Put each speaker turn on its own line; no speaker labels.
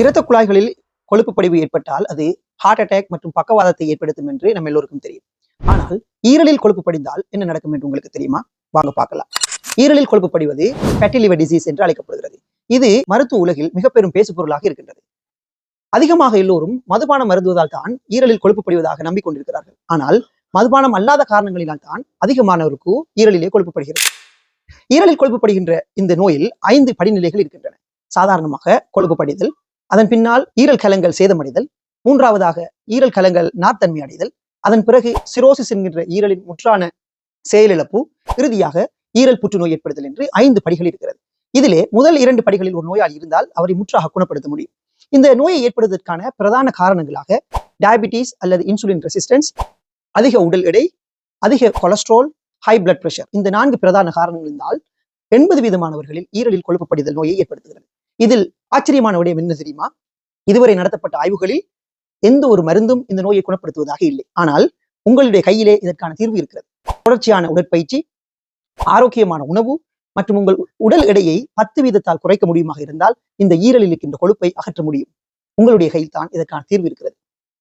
இரத்த குழாய்களில் கொழுப்பு படிவு ஏற்பட்டால் அது ஹார்ட் அட்டாக் மற்றும் பக்கவாதத்தை ஏற்படுத்தும் என்று நம்ம எல்லோருக்கும் தெரியும். ஆனால் ஈரலில் கொழுப்பு படிந்தால் என்ன நடக்கும் என்று உங்களுக்கு தெரியுமா? வாங்க பார்க்கலாம். ஈரலில் கொழுப்பு படிவது ஃபேட்டி லிவர் டிசீஸ் என்று அழைக்கப்படுகிறது. இது மருத்துவ உலகில் மிக பெரும் பேசுபொருளாக இருக்கின்றது. அதிகமாக எல்லோரும் மதுபானம் மருந்துவதால் தான் ஈரலில் கொழுப்பு படிவதாக நம்பிக்கொண்டிருக்கிறார்கள். ஆனால் மதுபானம் அல்லாத காரணங்களினால் தான் அதிகமானவருக்கு ஈரலிலே கொழுப்பு படுகிறது. ஈரலில் கொழுப்பு படுகின்ற இந்த நோயில் ஐந்து படிநிலைகள் இருக்கின்றன. சாதாரணமாக கொழுப்பு படிதல் அதன் பின்னால் ஈரல் கலங்கள் சேதமடைதல் மூன்றாவதாக ஈரல் கலங்கள் நார்த்தன்மை அடைதல் அதன் பிறகு சிரோசிஸ் என்கின்ற ஈரலின் முற்றான செயலிழப்பு இறுதியாக ஈரல் புற்றுநோய் ஏற்படுதல் என்று ஐந்து படிகள் இருக்கிறது. இதிலே முதல் இரண்டு படிகளில் ஒரு நோயால் இருந்தால் அவரை முற்றாக குணப்படுத்த முடியும். இந்த நோயை ஏற்படுவதற்கான பிரதான காரணங்களாக டயபிட்டிஸ் அல்லது இன்சுலின் ரெசிஸ்டன்ஸ் அதிக உடல் எடை அதிக கொலஸ்ட்ரால் ஹை பிளட் பிரஷர் இந்த நான்கு பிரதான காரணங்கள் இருந்தால் எண்பது வீதமானவர்களில் ஈரலில் கொழுப்பு படிதல் நோயை ஏற்படுத்துகிறது. இதில் ஆச்சரியமான விடயம் என்ன தெரியுமா? இதுவரை நடத்தப்பட்ட ஆய்வுகளில் எந்த ஒரு மருந்தும் இந்த நோயை குணப்படுத்துவதாக இல்லை. ஆனால் உங்களுடைய கையிலே இதற்கான தீர்வு இருக்கிறது. தொடர்ச்சியான உடற்பயிற்சி ஆரோக்கியமான உணவு மற்றும் உங்கள் உடல் எடையை பத்து வீதத்தால் குறைக்க முடியுமாக இருந்தால் இந்த ஈரலில் இருக்கின்ற கொழுப்பை அகற்ற முடியும். உங்களுடைய கையில் தான் இதற்கான தீர்வு இருக்கிறது.